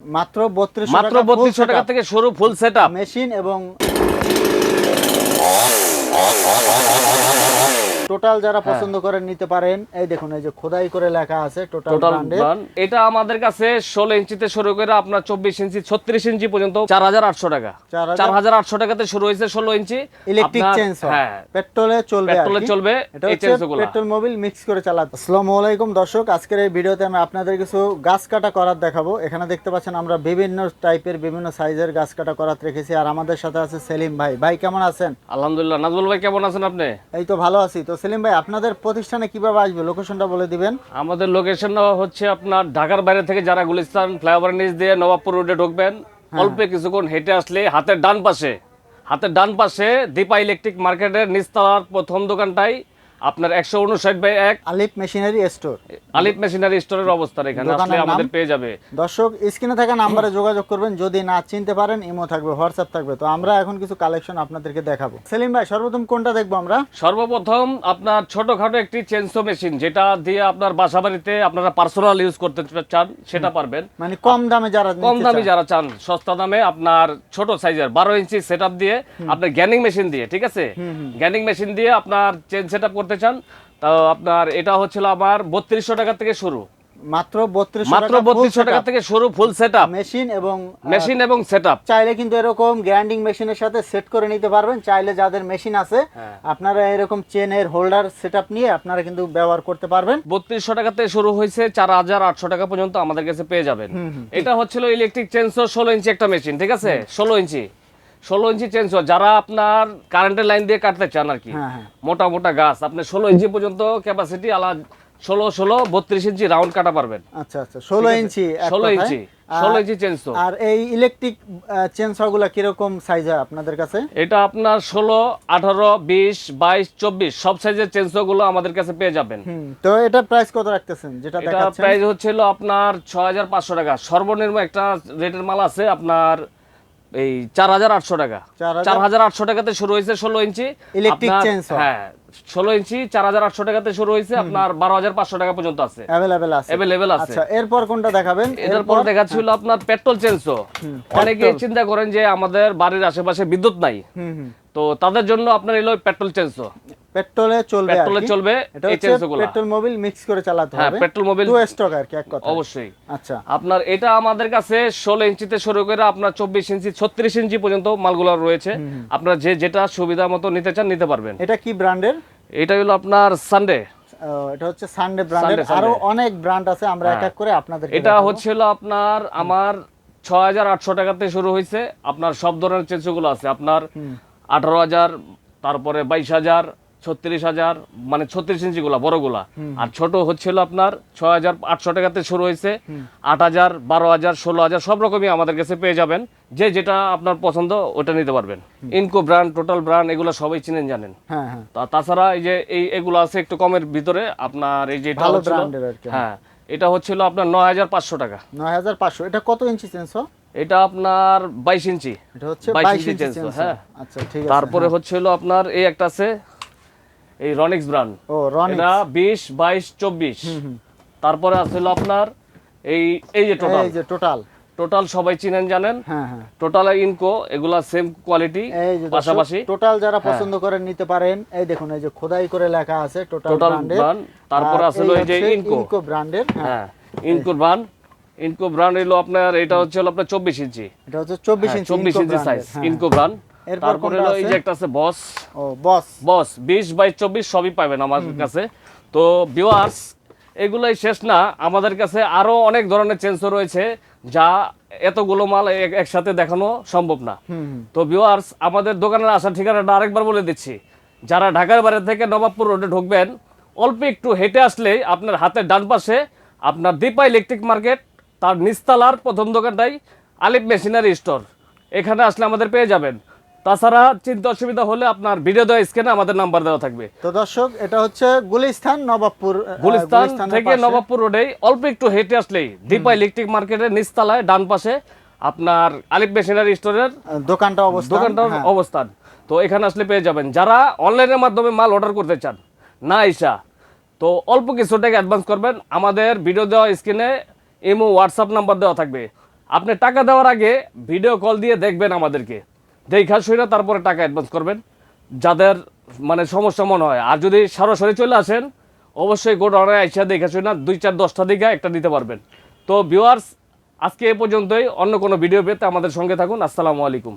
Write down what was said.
মাত্র বত্রিশ মাত্র বত্রিশশো টাকা থেকে শুরু ফুল সেট মেশিন এবং টোটাল যারা হ্যাঁ। পছন্দ করেন নিতে পারেন। এই দেখুন এই যে খোদাই করে লেখা আছে টোটাল এটা আমাদের কাছে ষোলো ইঞ্চিতে শুরু করে আপনার চব্বিশ ইঞ্চি ছত্রিশ ইঞ্চি পর্যন্ত চার হাজার আটশো টাকা। 4,800 চার হাজার আটশো টাকাতে শুরু হয়েছে ষোলো ইঞ্চি। ইলেকট্রিক চেঞ্জ হ্যাঁ। পেট্রোলে চলবে পেট্রোলে চলবে পেট্রোল মোবিল মিক্স করে চালাতে। আসসালামু আলাইকুম দর্শক আজকের এই ভিডিওতে আমি আপনাদের কিছু গাছ কাটা করার দেখাবো। এখানে দেখতে পাচ্ছেন আমরা বিভিন্ন টাইপের বিভিন্ন সাইজের গাছ কাটা করাত রেখেছি। আর আমাদের সাথে আছে সেলিম ভাই। ভাই কেমন আছেন? আলহামদুলিল্লাহ। নাজবুল ভাই কেমন আছেন আপনি? এই তো ভালো আছি। তো সেলিম ভাই আপনাদের প্রতিষ্ঠানে কীভাবে আসবে? লোকেশনটা বলে দিবেন। আমাদের লোকেশন হচ্ছে আপনার ঢাকার বাইরে থেকে যারা গুলিস্তান ফ্লাইওভার নিচ দিয়ে নবাবপুর রোডে ঢুকবেন অল্পে অল্প কিছুক্ষণ হেঁটে আসলে হাতের ডান পাশে হাতের ডান পাশে দীপা ইলেকট্রিক মার্কেটের নিচতলার প্রথম দোকানটাই আপনার একশো উনষাট বাই এক। আলিফ মেশিনারি স্টোর। আলিফ মেশিনারি স্টোরের অবস্থান এখানে। আসলে আমাদের পেয়ে যাবে। দর্শক স্ক্রিনে থাকা নাম্বারে যোগাযোগ করবেন। যদি না চিনতে পারেন ইমো থাকবে হোয়াটসঅ্যাপ থাকবে। তো আমরা এখন কিছু কালেকশন আপনাদেরকে দেখাবো। সেলিম ভাই সর্বপ্রথম কোনটা দেখব আমরা? সর্বপ্রথম আপনার ছোটখাটো একটি চেনসো মেশিন যেটা দিয়ে আপনার বাসা বাড়িতে আপনারা পার্সোনাল ইউজ করতে চান সেটা পারবেন। মানে কম দামে যারা কম দামে যারা চান সস্তা দামে আপনার ছোট সাইজের বারো ইঞ্চি সেট দিয়ে আপনার গ্যানিং মেশিন দিয়ে ঠিক আছে? গ্যানিং মেশিন দিয়ে আপনার চেন সেট করতে চান তো আপনার এটা হচ্ছিল আমার বত্রিশশো টাকা থেকে শুরু। মাত্র মাত্র বত্রিশশো টাকা থেকে শুরু ফুল সেট মেশিন এবং মেশিন এবং সেট চাইলে কিন্তু এরকম গ্রাইন্ডিং মেশিনের সাথে সেট করে নিতে পারবেন। চাইলে যাদের মেশিন আছে হ্যাঁ। আপনারা এরকম চেনের হোল্ডার সেটআপ নিয়ে আপনারা কিন্তু ব্যবহার করতে পারবেন। বত্রিশশো টাকাতে শুরু হয়েছে চার হাজার আটশো টাকা পর্যন্ত আমাদের কাছে পেয়ে যাবেন। এটা হচ্ছিল ইলেকট্রিক চেনসো ষোলো ইঞ্চি একটা মেশিন ঠিক আছে? ষোলো ইঞ্চি ষোলো ইঞ্চি চেনসো যারা আপনার কারেন্টের লাইন দিয়ে কাটতে চান আর কি হ্যাঁ হ্যাঁ। মোটা মোটা গাছ আপনি ষোলো ইঞ্চি পর্যন্ত ক্যাপাসিটি আলা ষোলো ষোলো বত্রিশ ইঞ্চি রাউন্ড কাটা পারবেন। আচ্ছা আচ্ছা ষোলো ইঞ্চি ষোলো ইঞ্চি ষোলো ইঞ্চি চেনসো আর এই ইলেকট্রিক চেনসরগুলা কীরকম সাইজ হয় আপনাদের কাছে? এটা আপনার ষোলো আঠারো বিশ বাইশ চব্বিশ সব সাইজের চেনসো গুলো আমাদের কাছে পেয়ে যাবেন। তো এটা প্রাইস কত রাখতেছেন যেটা এটা প্রাইস হচ্ছিল আপনার ছয় হাজার পাঁচশো টাকা। সর্বনিম্ন একটা রেটের মাল আছে আপনার এই চার হাজার আটশো টাকা। চার হাজার? আটশো টাকাতে শুরু হয়েছে ষোলো ইঞ্চি। আপনার- হ্যাঁ ষোলো ইঞ্চি চার হাজার আটশো টাকাতে শুরু হয়েছে আপনার বারো হাজার পাঁচশো টাকা পর্যন্ত আছে। অ্যাভেলেবেল আছে। অ্যাভেলেবেল আছে। আচ্ছা এরপর কোনটা দেখাবেন? এটার পর দেখাচ্ছিল আপনার পেট্রোল চেঞ্জো অনেকে চিন্তা করেন যে আমাদের বাড়ির আশেপাশে বিদ্যুৎ নাই। তো তাদের জন্য আপনার এলো পেট্রোল চেঞ্জো পেট্রোলে চলবে পেট্রোলে চলবে এটা হচ্ছে পেট্রোল মোবিল মিক্স করে চালাতে হ্যাঁ হবে। পেট্রোল মোবিল স্টক আর কি এক কথা অবশ্যই। আচ্ছা। আপনার এটা আমাদের কাছে ষোলো ইঞ্চিতে শুরু করে আপনার চব্বিশ ইঞ্চি ছত্রিশ ইঞ্চি পর্যন্ত মালগুলো রয়েছে। আপনার যে যেটা সুবিধা মতো নিতে চান নিতে পারবেন। এটা কি ব্র্যান্ডের? এটা হলো আপনার সানডে এটা হচ্ছে সানডে ব্র্যান্ডের আরও অনেক ব্র্যান্ড আছে আমরা এক এক করে আপনাদের এটা হচ্ছিল আপনার আমার ছয় হাজার আটশো টাকাতে শুরু হয়েছে। আপনার সব ধরনের চেঞ্চগুলো আছে। আপনার আঠারো হাজার তারপরে বাইশ হাজার ছত্রিশ হাজার মানে ছত্রিশ ইঞ্চি গুলা বড়গুলা আর ছোট হচ্ছিল আপনার ছয় হাজার আটশো টাকাতে শুরু হয়েছে। আট হাজার বারো হাজার ষোলো হাজার সব রকমই আমাদের কাছে পেয়ে যাবেন। যে যেটা আপনার পছন্দ ওটা নিতে পারবেন। ইনকো ব্র্যান্ড টোটাল ব্র্যান্ড এগুলো সবাই চিনেন জানেন। হ্যাঁ হ্যাঁ। তা- তাছাড়া এই যে এই এগুলো আছে একটু কমের ভিতরে আপনার এই যে হ্যাঁ এটা হচ্ছিল আপনার নয় হাজার পাঁচশো টাকা। নয় হাজার পাঁচশো। এটা কত ইঞ্চি সেন্সর এটা আপনার বাইশ ইঞ্চি। এটা হচ্ছে বাইশ ইঞ্চি ইঞ্চি সেন্সর হ্যাঁ। আচ্ছা ঠিক আছে তারপরে হচ্ছিল আপনার এই একটা আছে এই রনিক্স ব্র্যান্ড ও এটা বিশ বাইশ চব্বিশ। তারপরে আসছিল আপনার এই এই যে টোটাল এই যে টোটাল টোটাল সবাই চিনেন জানেন? হ্যাঁ হ্যাঁ। টোটাল ইনকো এগুলা সেম কোয়ালিটি পাশাপাশি। টোটাল যারা পছন্দ করেন নিতে পারেন। এই দেখুন এই যে খোদাই করে লেখা আছে টোটাল টোটাল ব্র্যান্ড তারপরে আসলে এই যে ইনকো ইনকো ব্র্যান্ডের হ্যাঁ। হ্যাঁ ইনকো ব্র্যান্ড ইনকো ব্র্যান্ড এলো আপনার এটা হচ্ছে হলো আপনার চব্বিশ ইঞ্চি। এটা হচ্ছে চব্বিশ ইঞ্চি চব্বিশ ইঞ্চি সাইজ হ্যাঁ। ইনকো ব্র্যান্ড তারপরে হলো এই যে একটা আছে বস। ও বস। বস বিশ বাই চব্বিশ সবই পাবেন আমার কাছে। তো ভিওয়ার্স এগুলোই শেষ না। আমাদের কাছে আরও অনেক ধরনের চেঞ্জও রয়েছে যা এতগুলো মাল একসাথে দেখানো সম্ভব না। তো ভিওয়ার্স আমাদের দোকানের আসার ঠিকানাটা আরেকবার বলে দিচ্ছি। যারা ঢাকার বাইরে থেকে নবাবপুর রোডে ঢুকবেন অল্প একটু হেঁটে আসলেই আপনার হাতের ডান পাশে আপনার দীপা ইলেকট্রিক মার্কেট তার নিস্তালার প্রথম দোকানটাই আলিফ মেশিনারি স্টোর এখানে আসলে আমাদের পেয়ে যাবেন। তাছাড়া চিন্তা অসুবিধা হলে আপনার ভিডিও দেওয়া স্ক্যানে আমাদের নাম্বার দেওয়া থাকবে। তো দর্শক এটা হচ্ছে গুলিস্তান নবাবপুর গুলিস্তান থেকে নবাবপুর রোডেই অল্প একটু হেঁটে আসলেই দীপা ইলেকট্রিক মার্কেটের নিচতলায় ডান পাশে আপনার আলিফ মেশিনারি স্টোরের দোকানটা অবস্থান দোকানটার হ্যাঁ। অবস্থান। তো এখানে আসলে পেয়ে যাবেন। যারা অনলাইনের মাধ্যমে মাল অর্ডার করতে চান না আইসা তো অল্প কিছু টাকা অ্যাডভান্স করবেন। আমাদের ভিডিও দেওয়া স্ক্রিনে ইমো হোয়াটসঅ্যাপ নাম্বার দেওয়া থাকবে। আপনি টাকা দেওয়ার আগে ভিডিও কল দিয়ে দেখবেন আমাদেরকে। দেখা সইরা তারপরে টাকা অ্যাডভান্স করবেন। যাদের মানে সমস্যা মনে হয়। আর যদি সরাসরি চলে আসেন, অবশ্যই গোডাউনে আইসা দেখা শুনে দুই চার দশটা দিকে একটা দিতে পারবেন। তো ভিউয়ার্স আজকে এ পর্যন্তই। অন্য কোনো ভিডিও পেতে আমাদের সঙ্গে থাকুন। আসসালামু আলাইকুম।